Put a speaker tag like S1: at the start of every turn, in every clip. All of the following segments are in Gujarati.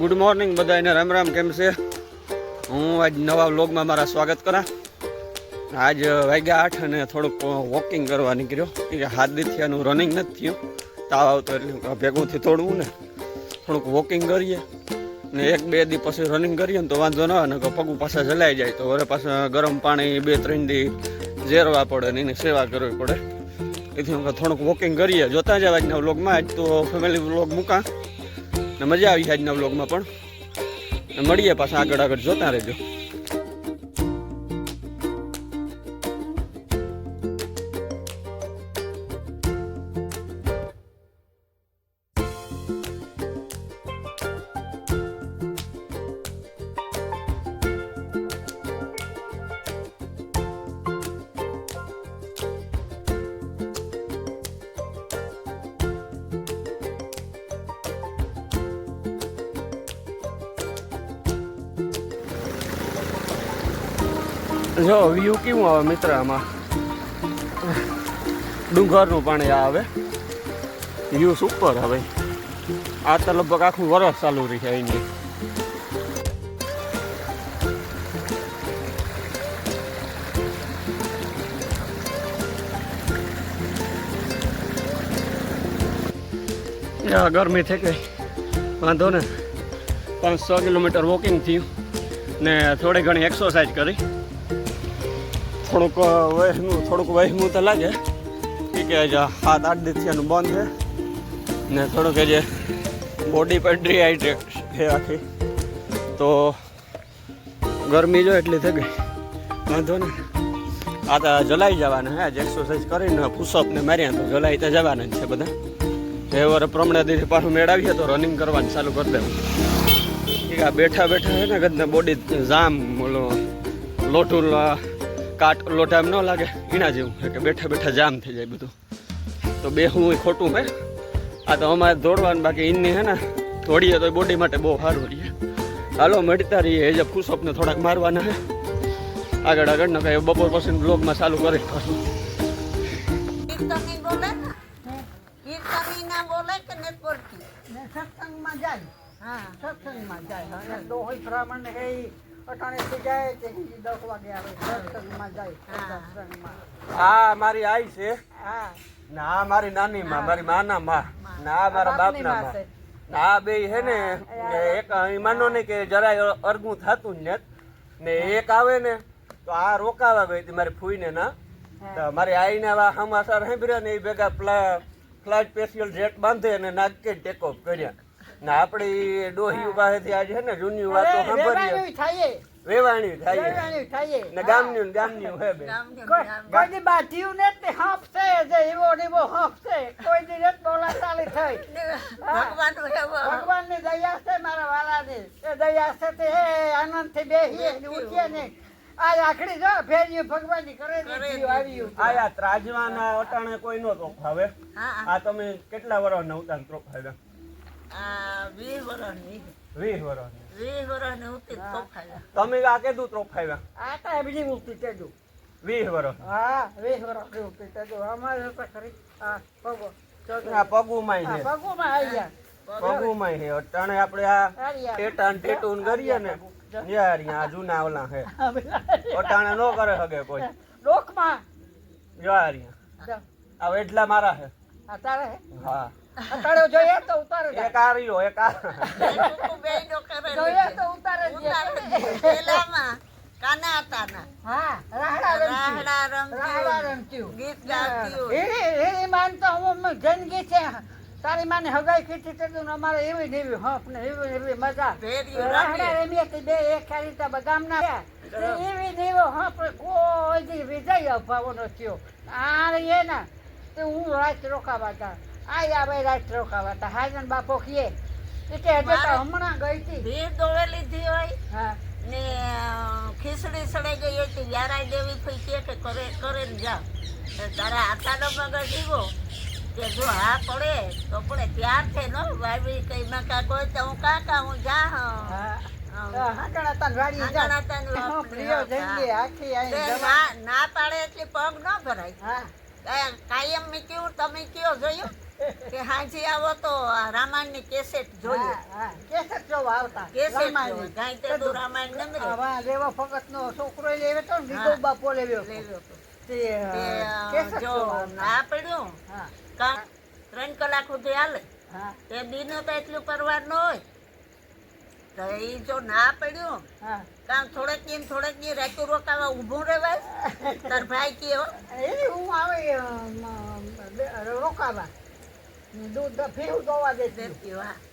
S1: ગુડ મોર્નિંગ બધાને રામ રામ, કેમ છે? હું આજ નવા વ્લોગમાં મારા સ્વાગત કરા. આજ વાગ્યા આઠ અને થોડુંક વોકિંગ કરવા નીકળ્યો. કે હાથ દીથી રનિંગ નથી થયું. તાવ આવતો એટલે ભેગુંથી તોડવું ને. થોડુંક વોકિંગ કરીએ. ને એક બે દી પછી રનિંગ કરીએ ને તો વાંધો ન આવે ને પગું પાછા જલાઈ જાય. તો વરે પાછા ગરમ પાણી બે ત્રણ દી ઝેરવા પડે ને એની સેવા કરવી પડે. એથી થોડુંક વોકિંગ કરીએ. જોતા જ આજના વ્લોગમાં. આજ તો ફેમિલી વ્લોગ મૂકા. ને મજા આવી આજના વ્લોગમાં પણ. મળીએ પાછા આગળ આગળ જોતા રહેજો જો વ્યૂ કેવું આવે મિત્ર આમાં? ડુંગરનું પાણી આવે. વ્યૂ સુપર હવે આ તો લગભગ આખું વરસ ચાલુ રહી છે અહીંની. ગરમી થઈ ગઈ. વાંધો ને. પાંચ છ કિલોમીટર વોકિંગ થયું. ને થોડી ઘણી એક્સરસાઇઝ કરી. થોડુંક વહેમું થોડુંક વહેમું તો લાગે. કે જે હાથ આઠ દિવસથી બંધ છે. ને થોડુંક જે બોડી પર ડ્રીહાઈડ્રેટ છે આખી. તો ગરમી જો એટલી થઈ ગઈ. વાંધો ને. આ તો જલાઈ જવાના, હે આજે એક્સરસાઇઝ કરીને પુશઅપ ને માર્યા તો જલાઈ તો જવાના જ છે બધા. એ વરે પ્રમણે દીધી પાછું મેળવીએ તો રનિંગ કરવાનું ચાલુ કરી દેવું. બેઠા બેઠા છે ને કદને બોડી જામ ઓલો લોઠું લ- કાટ લોટા એમ ન લાગે એના જેવું કે બેઠા બેઠા જામ થઈ જાય બધું. તો બે હું ખોટું ભાઈ આ તો અમારે દોડવાનું બાકી એની હે ને દોડીએ તો બોડી માટે બહુ સારું રહીએ હાલો મળતા રહીએ. એ જે પુશઅપને થોડાક મારવાના હે. આગળ આગળ ન કઈ બપોર પછી બ્લોગમાં ચાલુ કરી પાછું.
S2: સત્સંગમાં જાય.
S3: હા.
S2: સત્સંગમાં જાય. અને ડોહી બ્રાહ્મણ ને કઈ જાય તે દસ વાગે આવે સત્સંગમાં જાય
S3: હા.
S2: સત્સંગમાં
S1: મારી આઈ છે.
S2: હા.
S1: ને આ મારી નાની માં મારી માના માં. ના મારા
S2: બાપ
S1: ના
S2: માં
S1: ના આ બે હે ને એક અહીં માનો ને કે જરાય અરગું થતું જ નથી ને એક આવે ને તો આ રોકાવા ગઈ હતી મારી ફૂઈને ના. તો મારી આઈને આવા હમાસાર સાંભળ્યા ને એ ભેગા ફ્લા ફ્લાઇટ સ્પેશિયલ જેટ બાંધે અને નાગકે ટેક ઓફ કર્યા. ને આપણી ડોહી પાસેથી આજે છે ને જૂની વાતો સાંભળીએ.
S2: થાય.
S1: વેવાણી થાય.
S2: વેવાણું થાય.
S1: ને ગામની ગામની હે બે.
S2: કોઈ દી બાધ્યું ને તે હાફ જે એવો એવો હાફ કોઈ દી રત બોલા ચાલી થઈ
S3: ભગવાનનું એવો.
S2: ભગવાનની દયા છે મારા વાલાની. એ દયા છે તે હે આનંદથી બેહીએ ને ઉઠીએ ને. આ આખડી જો ફેર્યું ભગવાનની કરે આવ્યું
S1: આયા ત્રાજવાના અટાણે કોઈ નો તોફાવે
S3: હવે
S1: આ તમે કેટલા વર્ષ નવતા તોફાવ્યા તમે આ કેદું તોફાવ્યા
S2: આ તો બીજી મુક્તિ તેજુ
S1: વીસ વર્ષ
S2: હા વીસ વર્ષની મૂર્તિ તેજુ અમારે તો ખરી? હા પગો.
S1: પગુમાં
S2: હા
S1: છે.
S2: પગોમાં આવી ગયા.
S1: પગુમાં છે. અટાણે આપણે આ
S2: હારી
S1: ટેટા ટેટુન કરીએ ને યાર આ જૂના ઓલા હે અટાણે નો કરે હગે કોઈ.
S2: ડોકમાં.
S1: યાર આ એટલા મારા હે
S2: આ તારે હે?
S1: હા.
S2: અતારે જોઈએ તો ઉતારે
S1: એક આ રહ્યો એક આ.
S2: જોઈએ તો ઉતારે.
S3: પેલામાં કાના હતાના
S2: હા રાહડા રમતી.
S3: રાહડા
S2: રાહડા
S3: રમતી
S2: રમતી.
S3: ગીત ગાતી
S2: એની એની માન તો હું જિંદગી છે. તારી માને હગાઈ કીધી તે અમારે એવી ને હફ ને એવી મજા. રાહડા
S3: રમીએ.
S2: તે બે એક ખાલી ગામના. એવી ને એવો હફ કોઈ દી વિજય અભાવો નો થયો. આ ને તે હું રાત રોકાવા હતા આ ભાઈ રાત રોકાવા તા. હાજન બાપો કીએ એટલે હજે તો હમણાં ગઈ હતી.
S3: ભીડ દોવે લીધી હોય
S2: હા.
S3: ને ખીસડી ખીચડી સડાઈ ગઈ હતી. યારા દેવી ફઈ કે કરે કરે જા. તારા આટાનો મગર જીવો કે જો હા પડે તો પડે. ત્યાર છે નો ભાઈ કઈ માં કાકો તો હું કાકા હું જા હા. ના ના પાડે એટલે પગ ન ભરાય.
S2: હા.
S3: કાયમ મેં તમે કયો જોયું? કે હાજી આવો તો રામાયણની કેસેટ જોઈએ.
S2: કેસેટ જોવા આવતા.
S3: કેસેટ કાંઈ તે તો રામાયણ નંબરે
S2: આવા ફકત નો છોકરો લેવે તો ને બાપો લેવ્યો
S3: લેવ્યો
S2: તે. કેસેટ
S3: જો ના પડ્યું.
S2: હા,
S3: કાં ત્રણ કલાક સુધી હાલે. તે દીનું તો એટલું પરવાર ન હોય. તો એ જો ના પડ્યું
S2: હા.
S3: કાં થોડેક દિન થોડેક દિન રાખ્યું રોકાવા ઊભું રહેવાય? તાર ભાઈ કયો?
S2: એ હું આવે રોકાવા. દૂધ ભેહું દોવા
S3: દે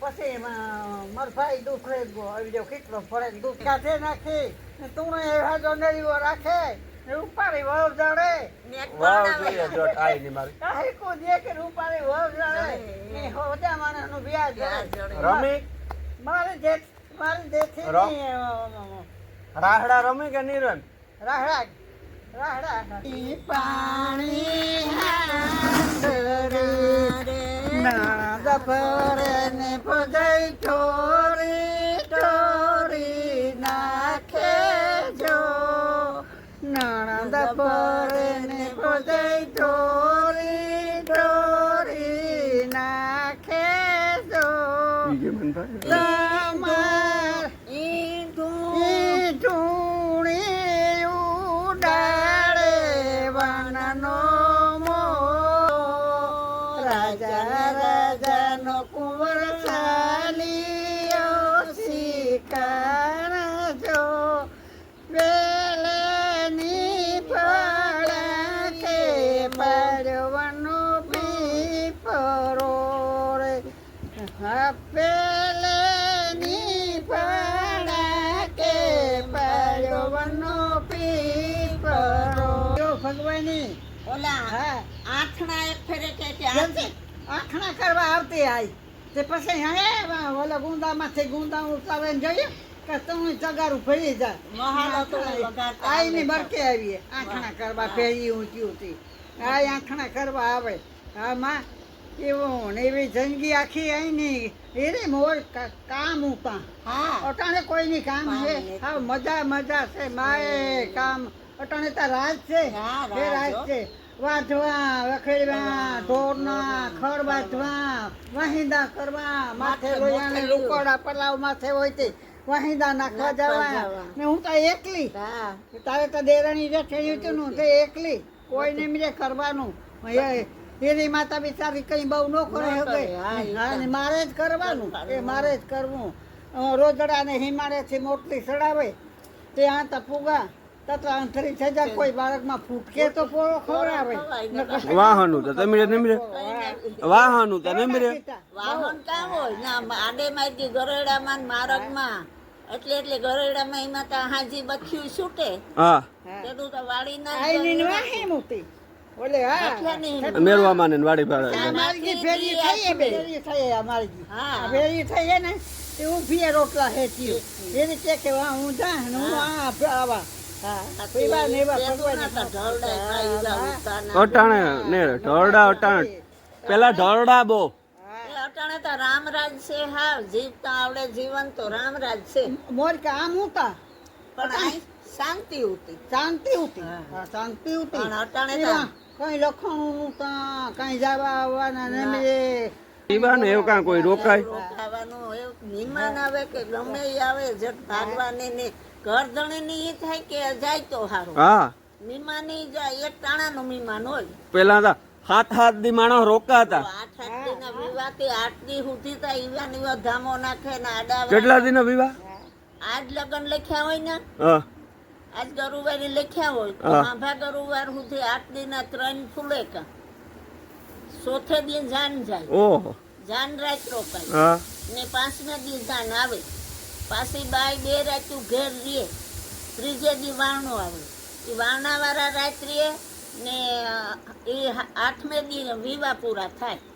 S2: પછી એમાં મારો ભાઈ દૂધ આવી જાવ કેટલો ફરે દૂધ કાઢે નાખી તું એવા જો નળીઓ રાખે રૂપાળી ઉપાડી જાડે
S1: વાવ
S3: બનાવે.
S1: જોઈએ જોટ આઈ ની મારી.
S2: કાંઈ કોઈ દે કે રૂપાળી વળ જડે ને હોજા માણસનું વ્યાજ
S3: ત્યાં
S2: જડે.
S1: રમી?
S2: મારે ની,
S1: રાહડા રમી કે નિરન?
S2: રાહડા રાહડા. પાણી નાદ ભરે ને ભજાઈ ઠોરી ઠોરી નાખે જો. નણદ ભરે ને ભજાઈ ઠોરી ઠોરી નાખે જો હા પેલેની ફળકે પડવાનો પીપરો. જો ભગવાની
S3: ઓલા
S2: હા.
S3: આઠણા એક ફેરે કે કે
S2: કરવા આવતી આઈ. તે પછી હે ઓલા ગુંદામાંથી ગુંદા ઉતારે જોઈએ કે તમે ચગારું ભરી જા.
S3: આઈની.
S2: બરકે આવીએ. આખણા કરવા ફેરી ઊંચી ઊંચી આઈ આખણા કરવા આવે. હા માં એવું એવી જિંદગી આખી આઈ ની એરે મોર કામ ઉપા.
S3: હા.
S2: અટાણે કોઈની કામ
S3: કામ
S2: છે. હા મજા મજા છે. માએ કામ. અટાણે તા રાજ છે.
S3: હા,
S2: એ
S3: રાજ
S2: છે. વાંધવા વખેડવા ઢોરના ખર વાંધવા વાહિંદા કરવા માથે લોયાને લુકોડા પલાવ માથે હોય તે. વાહિંદા નાખવા જવા. ને હું તો એકલી. તારે તો દેરાણી જેઠાણી હતું નું તે એકલી. કોઈને મીરે કરવાનું. એની માતા બિચારી કઈ બહુ ન કરે હવે. ને
S3: તો.
S2: મારે જ કરવાનું એ મારે જ કરવું. અ, રોજડા ને હિમાલયથી મોટલી ચડાવે. ત્યાં તો પુગા તત અંતરી થઈ જાય કોઈ બાળકમાં ફૂટકે તો પોળો ખવડાવે.
S1: વાહનું તો તમે નમરે વાહનું તો નમરે
S3: વાહન કા હોય? ના આડે મારી ગરેડામાં મારક મારગમાં એટલે એટલે ગરેડામાં એમાં તો હાજી બખ્યું છૂટે.
S1: હા.
S3: તે તો વાળી ના
S2: આઈની વાહી મૂકી. ઓલે હા
S1: ને વાડી ભાડે
S2: અમારી ફેરી થઈ બે. ફેરી થઈ અમારી. જી
S3: હા.
S2: ફેરી થઈ છે ને તે ઊભી રોટલા હેતી એની કે કે વા હું જા ને હું આ આવા. હા.
S1: અટાણે ને ઢોરડા અટાણે. પેલા ઢોરડા બો.
S3: અટાણે તો રામરાજ છે હા જીવતા આવડે જીવન તો રામરાજ છે.
S2: મોર કે આમ ઉતા
S3: પણ અહીં શાંતિ હતી
S2: શાંતિ ઉતી.
S3: હા.
S2: શાંતિ ઉતી.
S3: અટાણે
S2: કઈ લખણું ઉતા કઈ જવા આવવાના ને.
S1: પીવાનું એવું કાં કોઈ રોકાય?
S3: ખાવાનું એવું મહેમાન આવે કે ગમે ઈ આવે જટ ભાગવાની ને ઘર ધણીની ઈ થાય કે જાય તો સારું
S1: હા.
S3: મહેમાની જાય એક ટાણાનું મહેમાન હોય.
S1: પેલા તો હાથ હાથ દી માણસ રોકા
S3: તો
S1: હતા
S3: આઠ આઠ વિવાહ વિવાહથી આઠ દી સુધી તા ઈવા ને ઈવા ધામો નાખે ને આડા
S1: કેટલા દિન વિવાહ?
S3: આજ લગન લખ્યા હોય ને?
S1: હા.
S3: આજ ગરુવારે લખ્યા હોય તો આંભા ગરુવાર સુધી આઠ દિન ત્રણ ફૂલે કા ચોથે દિન જાન જાય.
S1: ઓહો.
S3: જાન રાત રોકાય ને પાંચમે દિન જાન આવે. પાછી બાય બે રાતું ઘેર રીએ ત્રીજે દી વાણો આવે. એ વાણાવાળા રાત્રિએ રીએ ને એ આઠમે દી વિવા પૂરા થાય.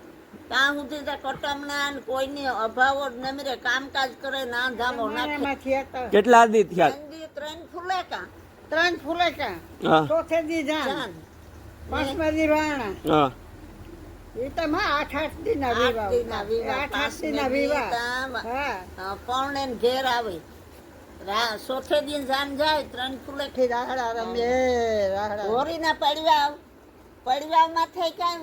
S3: ત્યાં સુધી તો કટમના ને કોઈની અભાવો જ નમરે કામકાજ કરે ના ધામો નાખે.
S1: કેટલા દી થયા?
S3: ત્રણ ફૂલે કા
S2: ત્રણ ફૂલે કા ચોથે દી જાન. પાંચમા દી રાણા. એ તો માં આઠ આઠ દી ના વિવાહ આઠ આઠ દી ના વિવાહ
S3: પૌણે ઘેર આવે. રા- ચોથે દિન જાન જાય ત્રણ ફૂલે
S2: થી રાહડા રમે રાહડા
S3: હોરી ના પડવા આવ પડવામાં થઈ કઈ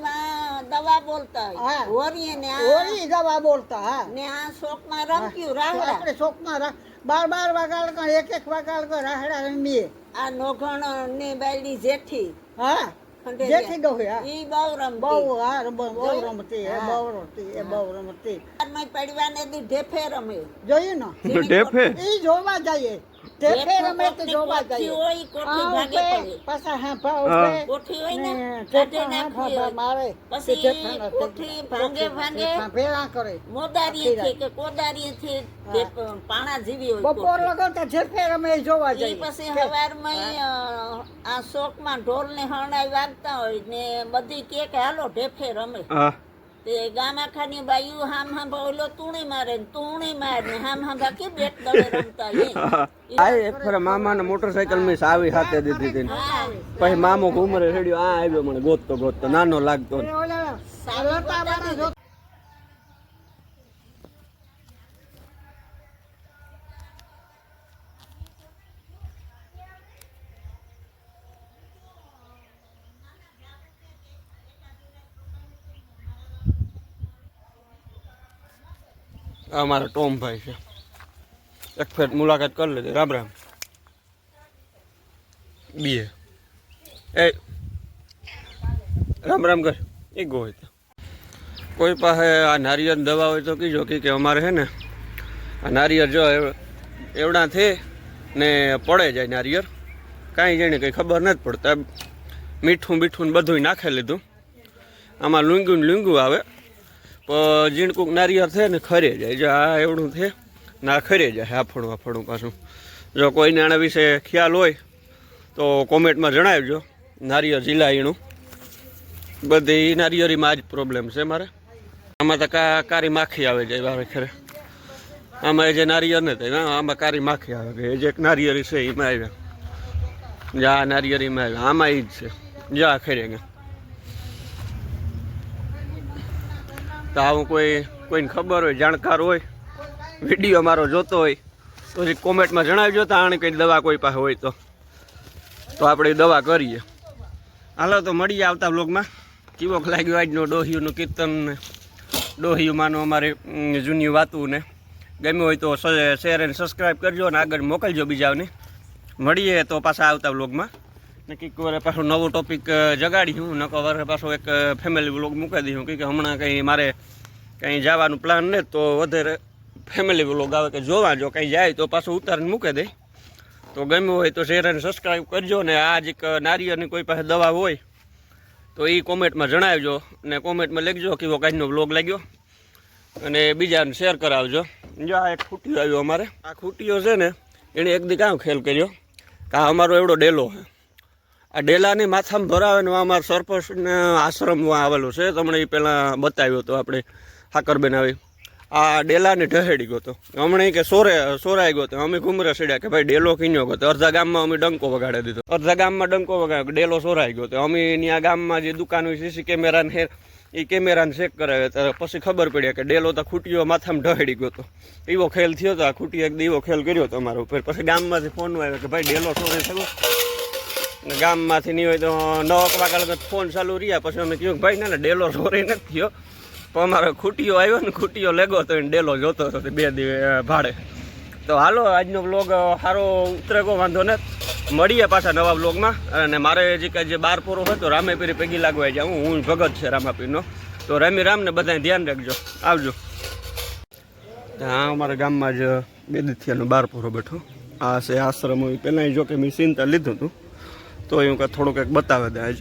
S3: દવા બોલતા હોય.
S2: હા.
S3: હોરીએ ને આ
S2: દવા બોલતા હા.
S3: ને આ શોકમાં રમક્યું રાહડા.
S2: આપણે શોખમાં રા- બાર બાર વાગાડ કણ એક એક વાગાડ કણ રાહડા રમીએ.
S3: આ નોઘણની બાયડી જેઠી.
S2: હા.
S3: જેઠી
S2: જેથી ડોહી હા.
S3: ઈ બહુ રમ
S2: બહુ હા રમ બહુ રમતી એ
S3: હા.
S2: બહુ રમતી એ બહુ રમતી.
S3: બારમાં પડવાને દી ઢેફે રમે.
S2: જોયું ને?
S1: ઢેફે?
S2: ઈ જોવા જઈએ. બપોર લગો તો ઢેફે જોવા જઈએ.
S3: પછી સવાર આ શોકમાં ઢોલ ને હરણાઈ વાગતા હોય ને બધી કે કે હાલો ઢેફે રમે ગામ આખાની બાયું હામ હામ ઓલો તુણી મારે ને મારે હામ હામ કે બેટ દળે રમતા એ.
S1: આ એક ફરે મામાને મોટરસાયકલ મેં સાવી હાથે દીધી હતી પછી મામો ઘુમરે રેડ્યો આ આવ્યો મને ગોતતો ગોતતો નાનો લાગતો
S2: એ ઓલા લતાવાળા જો-
S1: આ મારા ટોમભાઈ છે. એક ફેર મુલાકાત કરી લીધી રામ રામ. બીએ. એ, રામ રામ કર. એ ગો હોય તો. કોઈ પાસે આ નારિયેળ દવા હોય તો કીજો કે અમારે છે ને, આ નારિયેળ જો એવ- એવડા થે ને પડે જાય નારિયેળ. કાંઈ જાણે કંઈ ખબર નથી પડતા. મીઠું મીઠું બધું નાખી લીધું. આમાં લૂંગું લૂંગું આવે. ઝીણકુક નારિયેળ છે ને ખરે જાય. જો આ એવડું છે, ના ખરે જાય. આફણું આફણું પાછું. જો કોઈને આના વિશે ખ્યાલ હોય, તો કોમેન્ટમાં જણાવજો. નારિયેળ ઝીલાઈનું બધી નારિયેળીમાં આ જ પ્રોબ્લેમ છે મારે. આમાં તો કારી માખી આવે જાય વારે ખરે આમાં એ જે નારિયેળ ને આમાં કારી માખી આવે એ જે એક નારિયેળી છે, એમાં આવ્યા. જા નારિયેળીમાં આવ્યા. આમાં એ જ છે. જા ખરે ગયા. તો આવું કોઈ, કોઈને ખબર હોય, જાણકાર હોય, વીડિયો મારો જોતો હોય તો જે કોમેન્ટમાં જણાવજો તો આણે કંઈ દવા કોઈ પાસે હોય તો. તો આપણે દવા કરીએ. હાલો તો મળીએ આવતા બ્લોગમાં કીવોક લાગ્યો આજનો ડોહિયુંનું કીર્તન ને? ડોહિયુંમાંનું અમારે જૂની વાતું ને ગમ્યું હોય તો શેર અને સબસ્ક્રાઈબ કરજો અને આગળ મોકલજો બીજાઓને. મળીએ તો પાછા આવતા બ્લોગમાં ને કંઈક વાર પાછો નવો ટોપિક જગાડી હું નકો વાર પાછો એક ફેમિલી વ્લોગ મૂકી દઈશું. કે હમણાં કંઈ મારે કંઈ જવાનું પ્લાન ને તો વધારે ફેમિલી વ્લોગ આવે કે જોવા જો, કંઈ જાય તો પાછું ઉતારીને મૂકી દે. તો ગમ્યું હોય તો શેર અને સબસ્ક્રાઈબ કરજો, ને આ જ એક નારિયેળની કોઈ પાસે દવા હોય, તો એ કોમેન્ટમાં જણાવજો અને કોમેન્ટમાં લખજો કેવો કાંઈનો વ્લોગ લાગ્યો. અને બીજાને શેર કરાવજો. જો આ એક ખૂટીઓ આવ્યો અમારે. આ ખૂટીઓ છે ને, એણે એક દી કાં ખેલ કર્યો, કે અમારો એવડો ડેલો છે. આ ડેલાની માથામાં ભરાવે અમારા સરપંચને આશ્રમમાં આવેલું છે. તમને એ પહેલાં બતાવ્યો હતો આપણે, હાકરબેન આવી. આ ડેલાને ઢહેડી ગયો હતો હમણાં કે સોરે, સોરાઈ ગયો હતો અમે ઘુમરે સડ્યા કે ભાઈ ડેલો કિન્યો ગયો અડધા ગામમાં અમે ડંકો વગાડી દીધો. અડધા ગામમાં ડંકો વગાડ્યો ડેલો સોરાઈ ગયો હતો અમે ત્યાં ગામમાં જે દુકાન હોય સીસી કેમેરાને હેર એ કેમેરાને ચેક કરાવ્યા ત્યારે પછી ખબર પડી કે ડેલો તો ખૂટીઓ માથામાં ઢહેડી ગયો હતો એવો ખેલ થયો હતો આ ખૂટી એક દીવો ખેલ કર્યો હતો અમારા ઉપર. પછી ગામમાંથી ફોન આવ્યો કે ભાઈ ડેલો સોરે થયો. ગામમાંથી નહીં હોય તો નવ વાગ્યા લગત ફોન ચાલુ રહ્યા. પછી અમે કહ્યું ભાઈ, ના ડેલો સોરી નથી થયો. પણ અમારો ખૂટીઓ આવ્યો ને ખૂટીઓ લેગો તો એને ડેલો જોતો હતો તે બે દિવસ ભાડે. તો હાલો, આજનો બ્લોગ સારો ઉતરે કો વાંધો ને. મળીએ પાછા નવા બ્લોગમાં અને મારે જે કાંઈ જે બાર પૂરો હતો રામેપીરી પૈકી લાગવા જાઉં હું ભગત છે રામાપીરનો. તો રામી રામ ને બધાને ધ્યાન રાખજો. આવજો. હા અમારા ગામમાં જ બે થયાનો બાર પૂરો બેઠો. આ છે આશ્રમ. હોય પહેલાં જો કે મેં ચિંતા લીધું હતું. તો એવું કાંઈ થોડુંક કંઈક બતાવે દે આજ.